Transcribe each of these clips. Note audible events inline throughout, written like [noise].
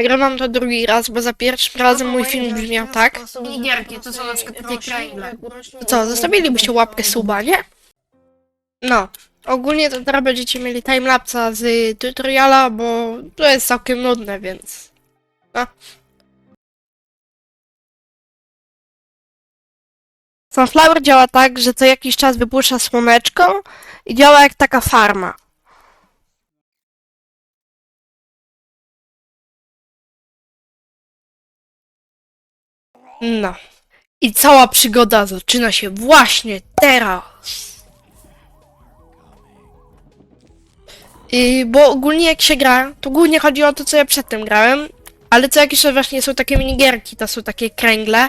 Nagrywam to drugi raz, bo za pierwszym razem mój film brzmiał tak. Minigierki, to są na przykład takie. To co, zostawilibyście łapkę suba, nie? No. Ogólnie to teraz będziecie mieli timelapsa z tutoriala, bo to jest całkiem nudne, więc... No. Sunflower działa tak, że co jakiś czas wypuszcza słoneczko i działa jak taka farma. No. I cała przygoda zaczyna się właśnie teraz. I bo ogólnie jak się gra, to głównie chodzi o to, co ja przedtem grałem, ale co jakiś czas właśnie są takie minigierki, to są takie kręgle.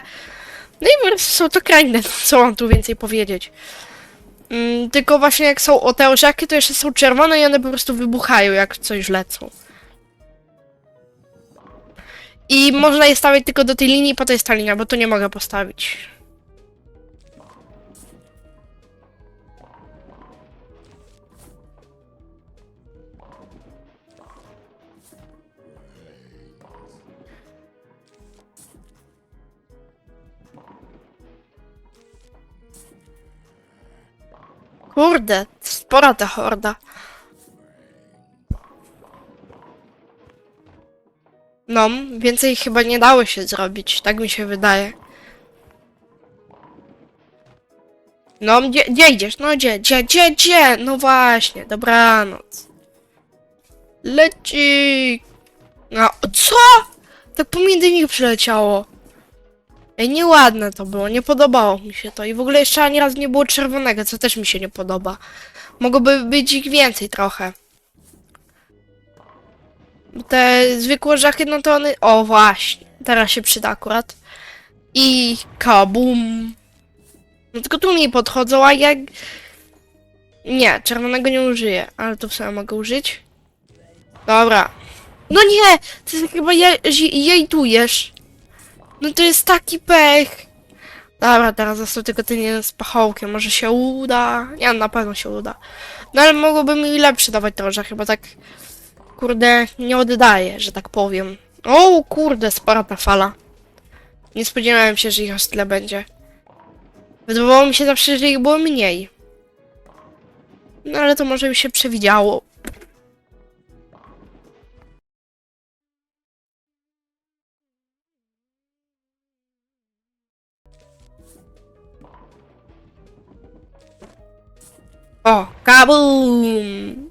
No i po prostu są to kręgle, no co mam tu więcej powiedzieć. Mm, tylko właśnie jak są o te orzechy, to jeszcze są czerwone i one po prostu wybuchają, jak coś lecą. I można je stawiać tylko do tej linii, po to jest ta linia, bo tu nie mogę postawić. Kurde, spora ta horda. No, więcej chyba nie dało się zrobić, tak mi się wydaje. No, gdzie, gdzie idziesz? No, gdzie, gdzie, gdzie, gdzie? No właśnie, dobranoc. Leci. No, co? Tak pomiędzy nich przyleciało. Ej, nieładne to było, nie podobało mi się to. I w ogóle jeszcze ani razu nie było czerwonego, co też mi się nie podoba. Mogłoby być ich więcej trochę. Te zwykłe żachy, no to one... O, właśnie. Teraz się przyda akurat. I kabum. No tylko tu mi podchodzą, a jak... Nie, czerwonego nie użyję, ale to w sumie mogę użyć. Dobra. No nie! Ty chyba je, jejtujesz. No to jest taki pech. Dobra, teraz został tylko ten jeden z pachołkiem. Może się uda. Nie, na pewno się uda. No ale mogłoby mi lepszy dawać te orzechy, bo tak... Kurde, nie oddaję, że tak powiem. O, kurde, spora ta fala. Nie spodziewałem się, że ich aż tyle będzie. Wydawało mi się zawsze, że ich było mniej. No ale to może mi się przewidziało. O, kabum!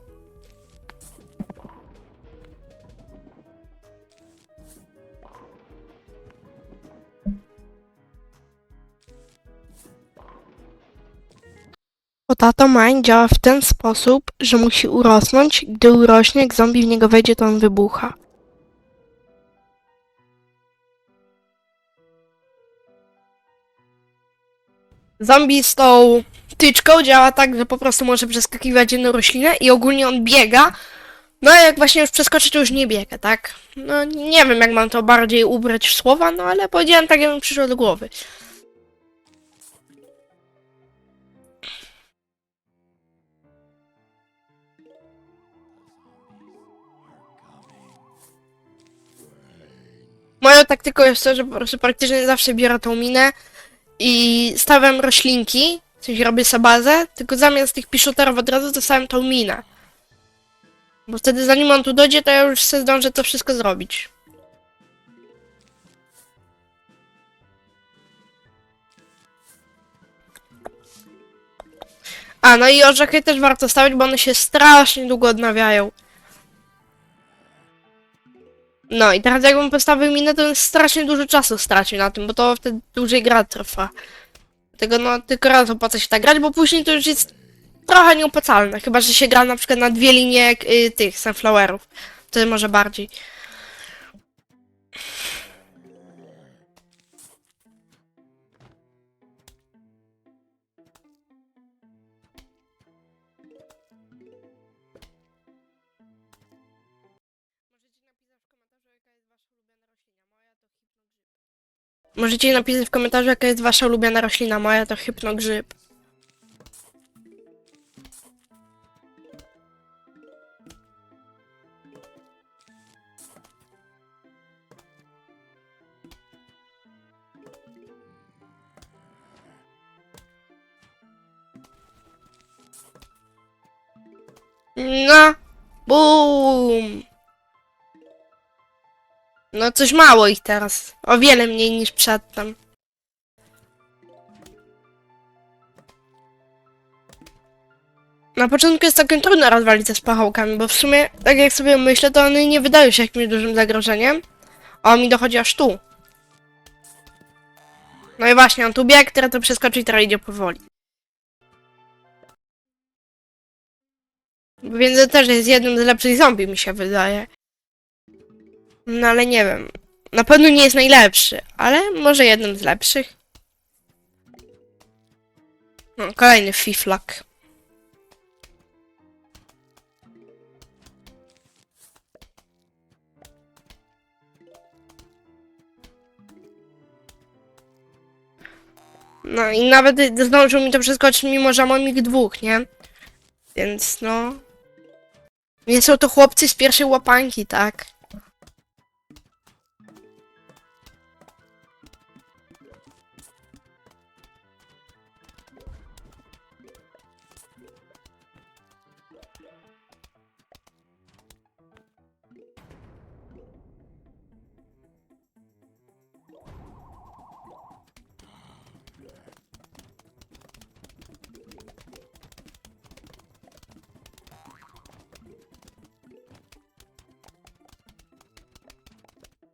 Potato Mine działa w ten sposób, że musi urosnąć. Gdy urośnie, jak zombie w niego wejdzie, to on wybucha. Zombie z tą tyczką działa tak, że po prostu może przeskakiwać jedną roślinę i ogólnie on biega. No a jak właśnie już przeskoczy, to już nie biega, tak? No nie wiem, jak mam to bardziej ubrać w słowa, no ale powiedziałem tak, jak mi przyszło do głowy. Moją taktyką jest to, że po prostu praktycznie zawsze biorę tą minę i stawiam roślinki, sensie robię sobie bazę, tylko zamiast tych piszoterów od razu dostałem tą minę. Bo wtedy zanim on tu dojdzie, to ja już sobie zdążę to wszystko zrobić. A, no i orzechy też warto stawiać, bo one się strasznie długo odnawiają. No i teraz jakbym postawił minę, to bym strasznie dużo czasu stracił na tym, bo to wtedy dłużej gra trwa. Dlatego no, tylko raz opłaca się tak grać, bo później to już jest trochę nieopłacalne. Chyba, że się gra na przykład na dwie linie y, tych sunflowerów. Wtedy może bardziej. Możecie napisać w komentarzu, jaka jest wasza ulubiona roślina. Moja to hypnogrzyb. No, boom! No coś mało ich teraz. O wiele mniej niż przedtem. Na początku jest całkiem trudno rozwalić ze spachołkami, bo w sumie, tak jak sobie myślę, to one nie wydają się jakimś dużym zagrożeniem. A on mi dochodzi aż tu. No i właśnie, on tu biegł, teraz to przeskoczy i teraz idzie powoli. Więc to też jest jednym z lepszych zombie, mi się wydaje. No ale nie wiem. Na pewno nie jest najlepszy, ale może jednym z lepszych. No, kolejny fiflak. No i nawet zdążył mi to przeskoczyć, mimo że mam ich dwóch, nie? Więc no. Nie są to chłopcy z pierwszej łapanki, tak?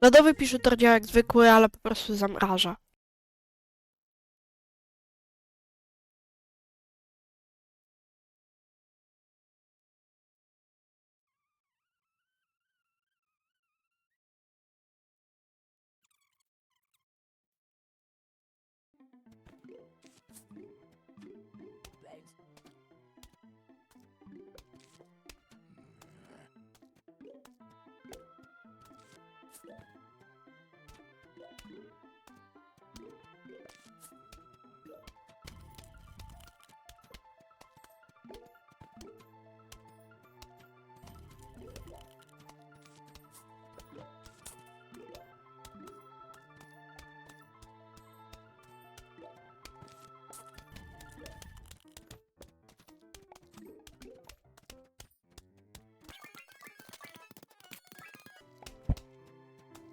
Lodowy piszuter działa jak zwykły, ale po prostu zamraża.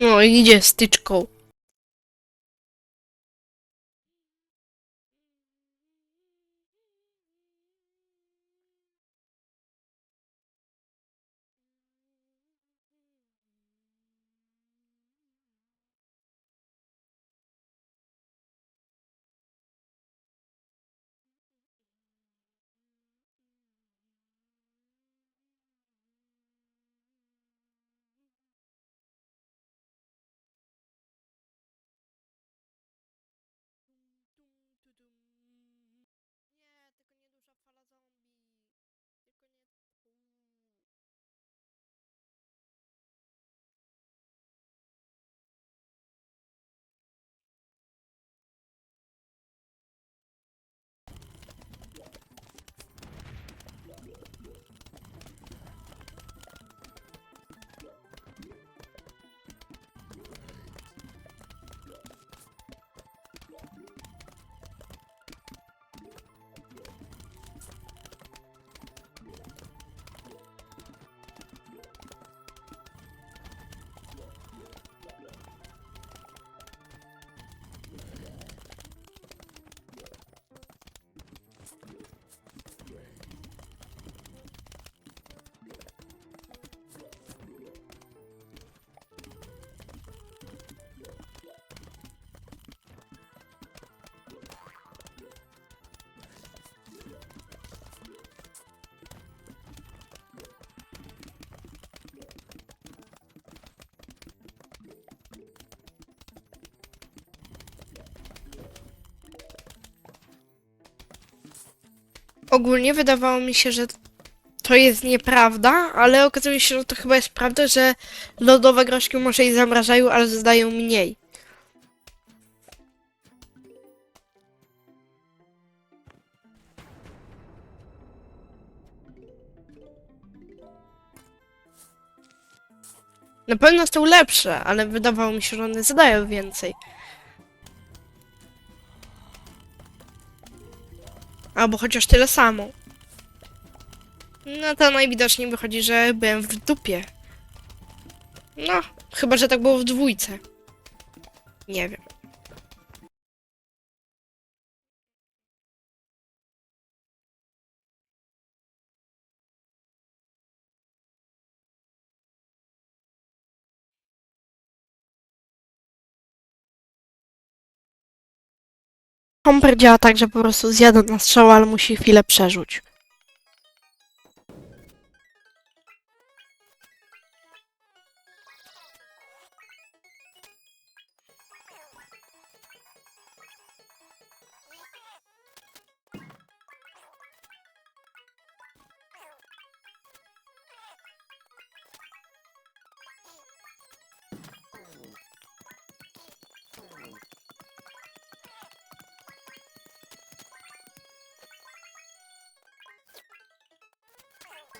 No, ide s tyčkou. Ogólnie wydawało mi się, że to jest nieprawda, ale okazuje się, że to chyba jest prawda, że lodowe groszki może i zamrażają, ale zdają mniej. Na pewno są lepsze, ale wydawało mi się, że one zadają więcej. Albo chociaż tyle samo. No to najwidoczniej wychodzi, że byłem w dupie. No, chyba, że tak było w dwójce. Nie wiem. Komper działa tak, że po prostu zjada na strzał, ale musi chwilę przerzuć.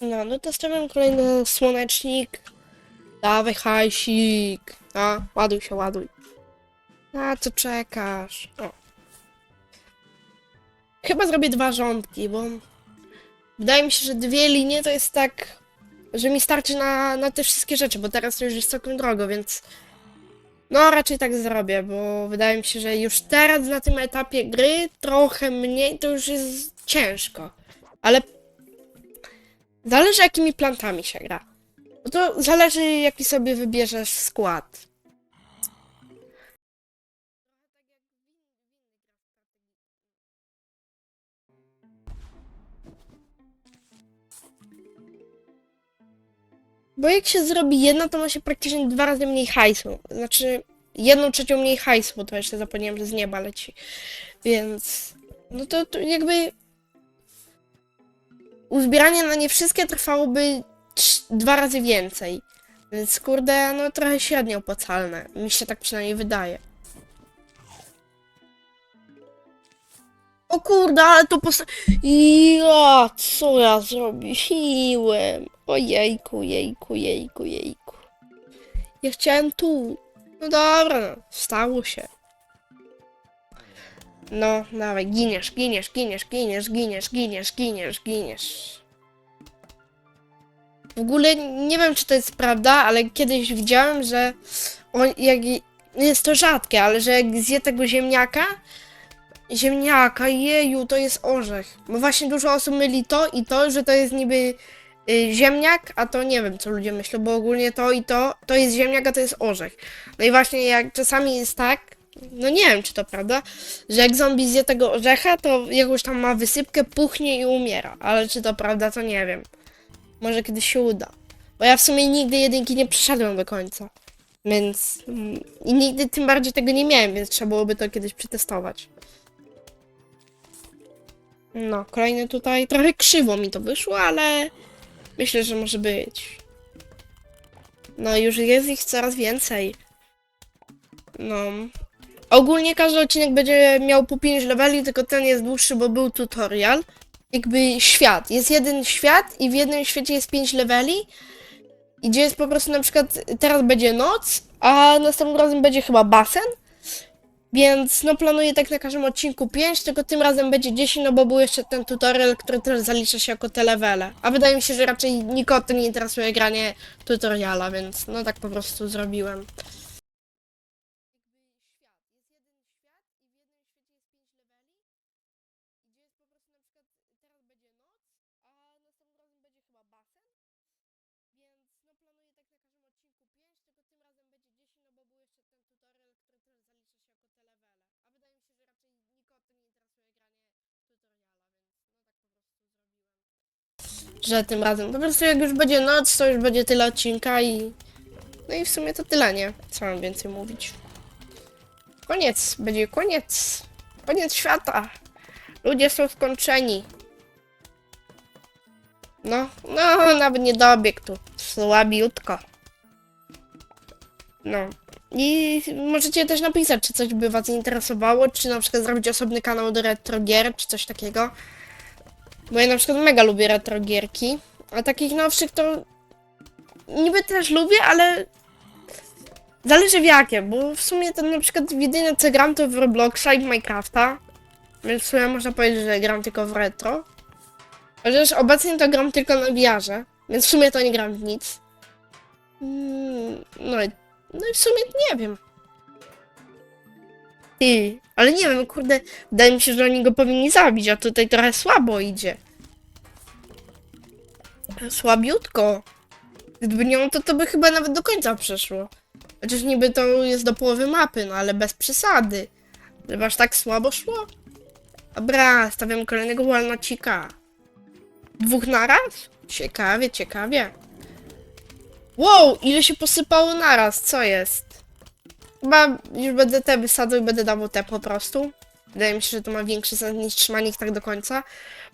No, no to stawiam kolejny słonecznik. Dawaj hajsik. A, ładuj się, ładuj. Na co czekasz? O. Chyba zrobię dwa rządki, bo wydaje mi się, że dwie linie to jest tak, że mi starczy na, na te wszystkie rzeczy, bo teraz to już jest całkiem drogo, więc no raczej tak zrobię, bo wydaje mi się, że już teraz na tym etapie gry trochę mniej to już jest ciężko. Ale Zależy jakimi plantami się gra. No to zależy jaki sobie wybierzesz skład. Bo jak się zrobi jedna, to ma się praktycznie dwa razy mniej hajsu. Znaczy, jedną trzecią mniej hajsu, bo to jeszcze zapomniałem, że z nieba leci. Więc, no to, to jakby uzbieranie na nie wszystkie trwałoby dwa razy więcej. Więc kurde, no trochę średnio opłacalne. Mi się tak przynajmniej wydaje. O kurde, ale to posta... Ja, co ja zrobiłem? Ojejku, jejku, jejku, jejku. Ja chciałem tu. No dobra, no, stało się. No, dawaj, giniesz, giniesz, giniesz, giniesz, giniesz, giniesz, giniesz, giniesz. W ogóle nie wiem, czy to jest prawda, ale kiedyś widziałem, że on, jak jest to rzadkie, ale że jak zje tego ziemniaka, ziemniaka, jeju, to jest orzech. Bo właśnie dużo osób myli to i to, że to jest niby y, ziemniak, a to nie wiem, co ludzie myślą, bo ogólnie to i to, to jest ziemniak, a to jest orzech. No i właśnie jak czasami jest tak, no nie wiem, czy to prawda, że jak zombie zje tego orzecha, to jakąś tam ma wysypkę, puchnie i umiera. Ale czy to prawda, to nie wiem. Może kiedyś się uda. Bo ja w sumie nigdy jedynki nie przeszedłem do końca. Więc... mm, I nigdy tym bardziej tego nie miałem, więc trzeba byłoby to kiedyś przetestować. No, kolejny tutaj. Trochę krzywo mi to wyszło, ale myślę, że może być. No, już jest ich coraz więcej. No. Ogólnie każdy odcinek będzie miał po 5 leveli, tylko ten jest dłuższy, bo był tutorial. Jakby świat. Jest jeden świat i w jednym świecie jest 5 leveli. I gdzie jest po prostu na przykład teraz będzie noc, a następnym razem będzie chyba basen. Więc no planuję tak na każdym odcinku 5, tylko tym razem będzie 10, no bo był jeszcze ten tutorial, który też zalicza się jako te levele. A wydaje mi się, że raczej nikogo nie interesuje granie tutoriala, więc no tak po prostu zrobiłem. Że tym razem. Po prostu jak już będzie noc, to już będzie tyle odcinka i... No i w sumie to tyle, nie? Co mam więcej mówić? Koniec, będzie koniec. Koniec świata. Ludzie są skończeni. No, no, nawet nie dobiegł tu. Słabiutko. No. I możecie też napisać, czy coś by was interesowało, czy na przykład zrobić osobny kanał do retro gier, czy coś takiego. Bo ja na przykład mega lubię retro gierki, a takich nowszych to niby też lubię, ale zależy w jakie, bo w sumie to na przykład jedyne co gram to w Robloxa i w Minecrafta, więc w sumie można powiedzieć, że gram tylko w retro. Chociaż obecnie to gram tylko na VR-ze, więc w sumie to nie gram w nic. Mm, No i, no i w sumie nie wiem. Ty, ale nie wiem, kurde, wydaje mi się, że oni go powinni zabić, a tutaj trochę słabo idzie. Słabiutko. Gdyby nie on, to to by chyba nawet do końca przeszło. Chociaż niby to jest do połowy mapy, no ale bez przesady. Żeby aż tak słabo szło. Dobra, stawiam kolejnego walnacika. Dwóch naraz? Ciekawie, ciekawie. Wow, ile się posypało naraz, co jest? Chyba już będę te wysadzał i będę dawał te po prostu. Wydaje mi się, że to ma większy sens niż trzymanie ich tak do końca,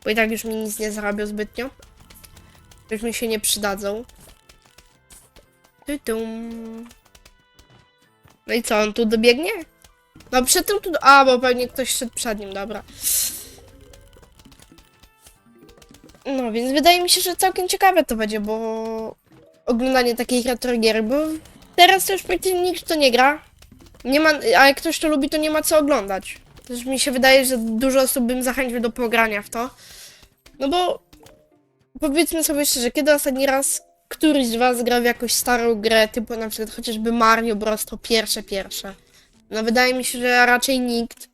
bo i tak już mi nic nie zrobią zbytnio. Już mi się nie przydadzą. Tytum. No i co, on tu dobiegnie? No przed tym tu... A, bo pewnie ktoś szedł przed nim, dobra. No, więc wydaje mi się, że całkiem ciekawe to będzie, bo oglądanie takich retro gier, bo teraz już praktycznie nikt to nie gra. Nie ma, a jak ktoś to lubi, to nie ma co oglądać. Też mi się wydaje, że dużo osób bym zachęcił do pogrania w to. No bo powiedzmy sobie szczerze, kiedy ostatni raz któryś z was grał w jakąś starą grę, typu na przykład chociażby Mario Bros. to pierwsze, pierwsze. No wydaje mi się, że raczej nikt.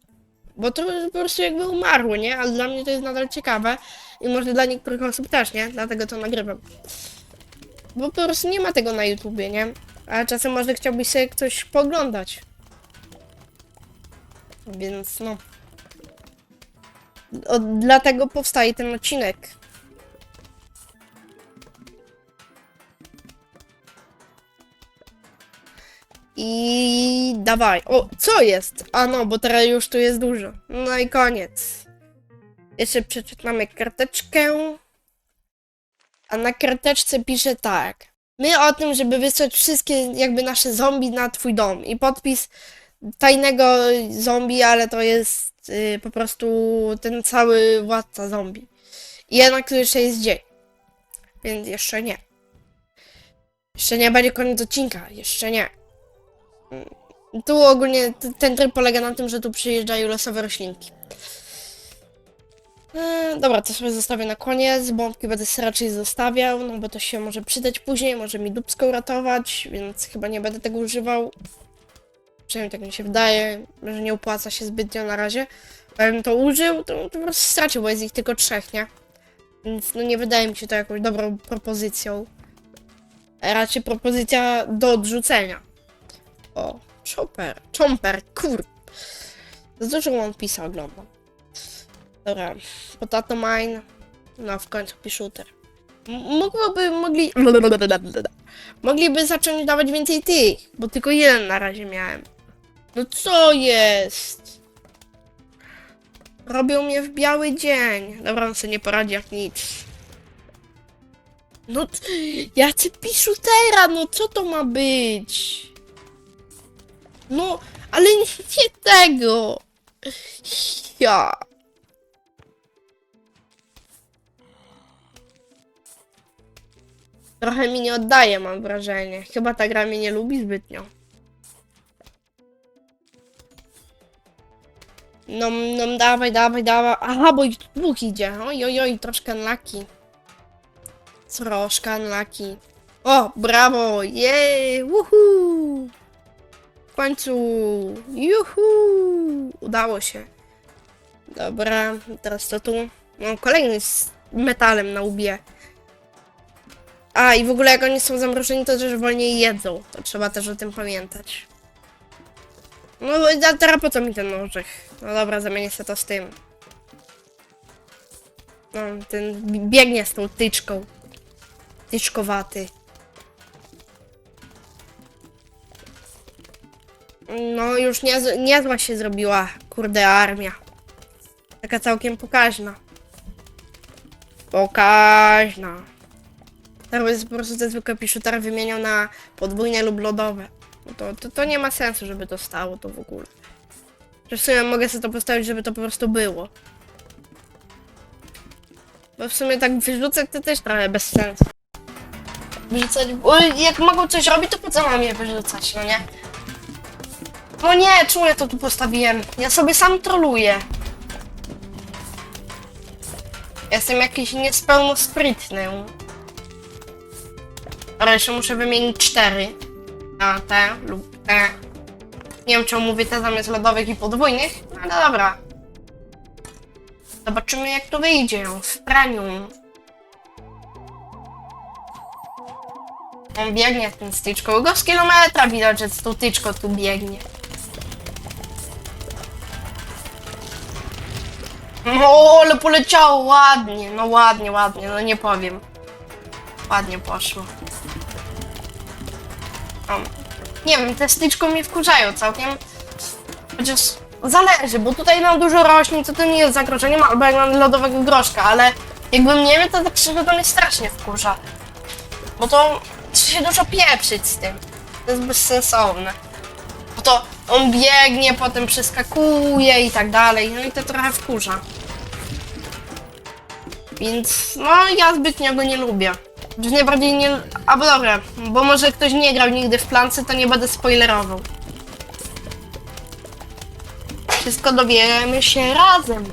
Bo to po prostu jakby umarło, nie? Ale dla mnie to jest nadal ciekawe. I może dla niektórych osób też, nie? Dlatego to nagrywam. Bo po prostu nie ma tego na YouTubie, nie? Ale czasem może chciałbyś sobie coś poglądać. Więc no. O, dlatego powstaje ten odcinek. I dawaj. O, co jest? A no, bo teraz już tu jest dużo. No i koniec. Jeszcze przeczytamy karteczkę. A na karteczce pisze tak. My o tym, żeby wysłać wszystkie jakby nasze zombie na twój dom. I podpis tajnego zombie, ale to jest y, po prostu ten cały władca zombie. I jednak już jest dzień. Więc jeszcze nie. Jeszcze nie będzie koniec odcinka. Jeszcze nie. Tu ogólnie ten tryb polega na tym, że tu przyjeżdżają losowe roślinki. E, dobra, to sobie zostawię na koniec. Bombki będę raczej zostawiał, no bo to się może przydać później, może mi dupsko uratować, więc chyba nie będę tego używał. Przynajmniej tak mi się wydaje, że nie opłaca się zbytnio na razie. Jakbym to użył, to, to po prostu stracił, bo jest ich tylko trzech, nie? Więc no nie wydaje mi się to jakąś dobrą propozycją. Raczej propozycja do odrzucenia. O, Chopper, Chomper, kur... Z dużo One Piece'a oglądam. Dobra, Potato Mine, no w końcu Piszuter. Mógłby, mogli... [laughs] Mogliby zacząć dawać więcej tych, bo tylko jeden na razie miałem. No co jest? Robią mnie w biały dzień. Dobra, on sobie nie poradzi jak nic. No, jacy Piszutera, no co to ma być? No, ale nie, nie tego. Ja. Trochę mi nie oddaje, mam wrażenie. Chyba ta gra mnie nie lubi zbytnio. No, no, dawaj, dawaj, dawaj. Aha, bo ich dwóch idzie. Oj, oj, oj, troszkę unlucky. Troszkę unlucky. O, brawo, jej, woohoo. W końcu, juhu, udało się. Dobra, teraz to tu. No, kolejny z metalem na łbie. A, i w ogóle jak oni są zamrożeni, to też wolniej jedzą. To trzeba też o tym pamiętać. No, a teraz po co mi ten nożek? No dobra, zamienię się to z tym. No, ten bi- biegnie z tą tyczką. Tyczkowaty. No, już niez, niezła się zrobiła, kurde, armia. Taka całkiem pokaźna. Pokaźna. Jest po prostu te zwykłe piszutar wymieniał na podwójne lub lodowe. To, to, to nie ma sensu, żeby to stało to w ogóle. Że w sumie mogę sobie to postawić, żeby to po prostu było. Bo w sumie tak wyrzucać to też trochę bez sensu. Wyrzucać, bo jak mogą coś robić, to po co mam je wyrzucać, no nie? No nie, czemu ja to tu postawiłem? Ja sobie sam troluję. Jestem jakiś niespełnosprytny. Ale jeszcze muszę wymienić cztery. A te lub te. Nie wiem czemu mówię te zamiast lodowych i podwójnych, ale dobra. Zobaczymy jak to wyjdzie w praniu. On biegnie ten styczką. Go z kilometra widać, że z tą tyczką tu biegnie. No, ale poleciało ładnie, no ładnie, ładnie, no nie powiem. Ładnie poszło. O, nie wiem, te styczko mnie wkurzają całkiem. Chociaż zależy, bo tutaj nam dużo rośnie, to to nie jest zagrożeniem, albo jak mam lodowego groszka, ale jakbym nie miał, to szczerze to mnie strasznie wkurza. Bo to trzeba się dużo pieprzyć z tym. To jest bezsensowne. Bo to on biegnie, potem przeskakuje i tak dalej, no i to trochę wkurza. Więc no ja zbytnio go nie lubię. Już najbardziej nie... A dobra, bo może ktoś nie grał nigdy w plance, to nie będę spoilerował. Wszystko dowiemy się razem.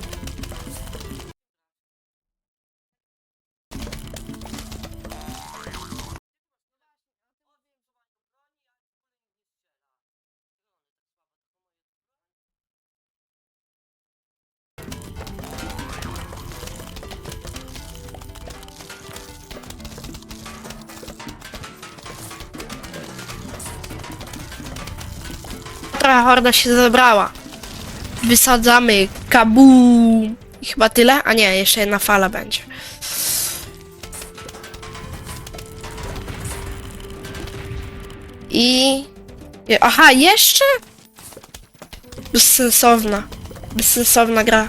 Trochę horda się zebrała. Wysadzamy kabum. I chyba tyle? A nie, jeszcze jedna fala będzie. I... Aha, jeszcze? Bezsensowna. Bezsensowna gra.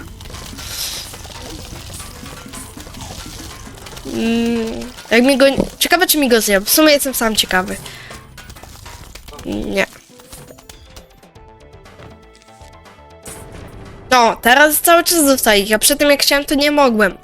Mm, jak mi go... Ciekawe, czy mi go zjem. W sumie jestem sam ciekawy. Nie. No, teraz cały czas zostaje. Ja przedtem jak chciałem, to nie mogłem.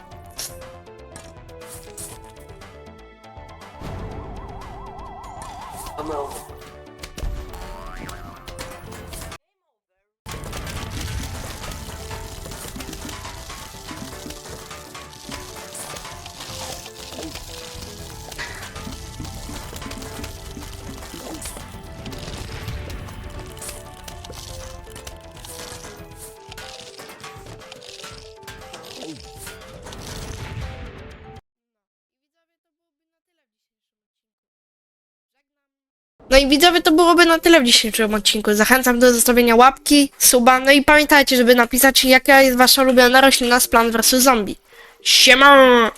No i widzowie, to byłoby na tyle w dzisiejszym odcinku. Zachęcam do zostawienia łapki, suba, no i pamiętajcie, żeby napisać, jaka jest wasza ulubiona roślina z Plant vs. Zombie. Siema!